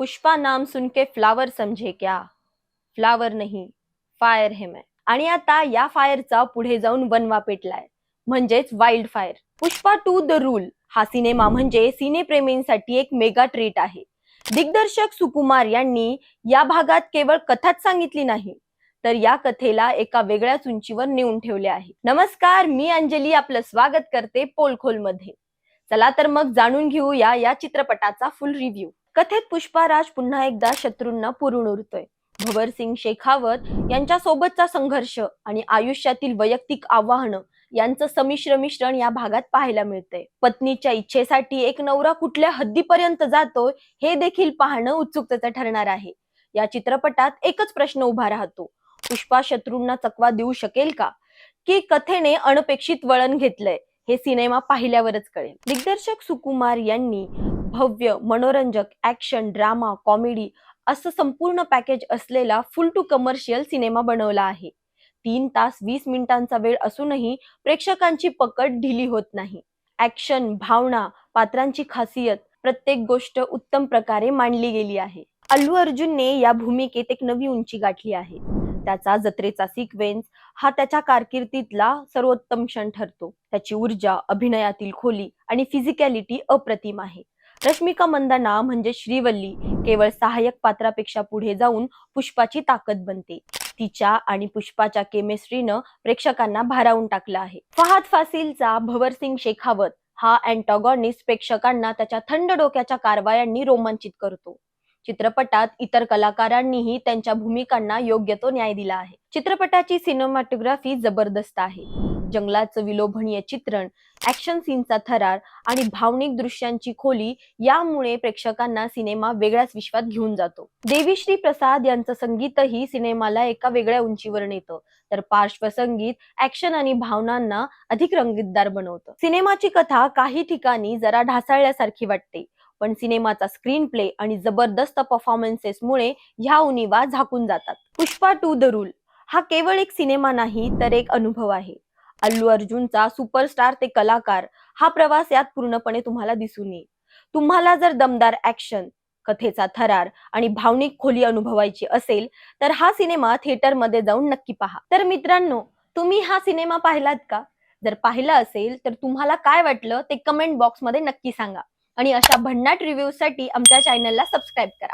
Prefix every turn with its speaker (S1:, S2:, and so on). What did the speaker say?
S1: पुष्पा नाम सुनके फ्लावर समझे क्या? फ्लावर नाही फायर हे मैं. आणि आता या फायरचा पुढे जाऊन वनवा पेटलाय. म्हणजेच wild fire Pushpa two the rule हा सिनेमा म्हणजे सिनेप्रेमींसाठी एक मेगा ट्रीट आहे. दिग्दर्शक सुकुमार यांनी या भागात केवळ कथाच सांगितली नाही तर या कथेला एका वेगळ्याच उंचीवर नेऊन ठेवले आहे. नमस्कार मी अंजली आपलं स्वागत करते पोलखोलमध्ये चला तर मग जाणून घेऊया या चित्रपटाचा फुल रिव्ह्यू कथेत पुष्पाराज पुन्हा एकदा शत्रूंना पुरून उरतोय. भवरसिंग शेखावत यांच्या सोबतचा संघर्ष आणि आयुष्यातील वैयक्तिक आव्हानं यांचं समिश्र मिश्रण या भागात पाहायला मिळतंय. पत्नीच्या इच्छेसाठी एक नवरा कुठल्या हद्दीपर्यंत जातोय हे देखील पाहणं उत्सुकतेचं ठरणार आहे. या चित्रपटात एकच प्रश्न उभा राहतो. पुष्पा शत्रूंना चकवा देऊ शकेल का? की कथेने अनपेक्षित वळण घेतलंय हे सिनेमा पाहिल्यावरच कळेल. दिग्दर्शक सुकुमार यांनी भव्य मनोरंजक ऍक्शन ड्रामा कॉमेडी असं संपूर्ण पॅकेज असलेला फुल टू कमर्शियल सिनेमा बनवला आहे. तीन तास वीस मिनिटांचा वेळ असूनही प्रेक्षकांची पकड ढिली होत नाही. ऍक्शन भावना पात्रांची खासियत प्रत्येक गोष्ट उत्तम प्रकारे मांडली गेली आहे. अल्लू अर्जुनने या भूमिकेत एक नवी उंची गाठली आहे. त्याचा जत्रेचा सिक्वेन्स हा त्याच्या कारकिर्दीतला सर्वोत्तम क्षण ठरतो. त्याची ऊर्जा अभिनयातील खोली आणि फिजिकॅलिटी अप्रतिम आहे. रश्मिका मंदाना म्हणजे श्रीवल्ली केवळ सहाय्यक पात्रापेक्षा पुढे जाऊन पुष्पाची ताकद बनते. तिच्या आणि पुष्पाच्या केमिस्ट्रीनं प्रेक्षकांना भारावून टाकलं आहे. फहाद फासिलचा भवरसिंग शेखावत हा अँटॉगॉनिस्ट प्रेक्षकांना त्याच्या थंड डोक्याच्या कारवायांनी रोमांचित करतो. चित्रपटात इतर कलाकारांनीही त्यांच्या भूमिकांना योग्य तो न्याय दिला आहे. चित्रपटाची सिनेमॅटोग्राफी जबरदस्त आहे. जंगलाचं विलोभनीय चित्रण ऍक्शन सीनचा थरार आणि भावनिक दृश्यांची खोली यामुळे प्रेक्षकांना सिनेमा वेगळ्याच विश्वात घेऊन जातो. देवीश्री प्रसाद यांचं संगीतही सिनेमाला एका वेगळ्या उंचीवर नेतं. तर पार्श्वसंगीत ऍक्शन आणि भावनांना अधिक रंगीतदार बनवतं. सिनेमाची कथा काही ठिकाणी जरा ढासाळल्यासारखी वाटते पण सिनेमाचा स्क्रीन प्ले आणि जबरदस्त परफॉर्मन्सेसमुळे ह्या उनिवा झाकून जातात. पुष्पा टू द रूल हा केवळ एक सिनेमा नाही तर एक अनुभव आहे. अल्लू अर्जुनचा सुपरस्टार ते कलाकार हा प्रवास यात पूर्णपणे तुम्हाला दिसून येईल. तुम्हाला जर दमदार ऍक्शन कथेचा थरार आणि भावनिक खोली अनुभवायची असेल तर हा सिनेमा थिएटरमध्ये जाऊन नक्की पहा. तर मित्रांनो तुम्ही हा सिनेमा पाहिलात का? जर पाहिला असेल तर तुम्हाला काय वाटलं ते कमेंट बॉक्समध्ये नक्की सांगा. आणि अशा भन्नाट रिव्ह्यूसाठी आमच्या चॅनलला सबस्क्राईब करा.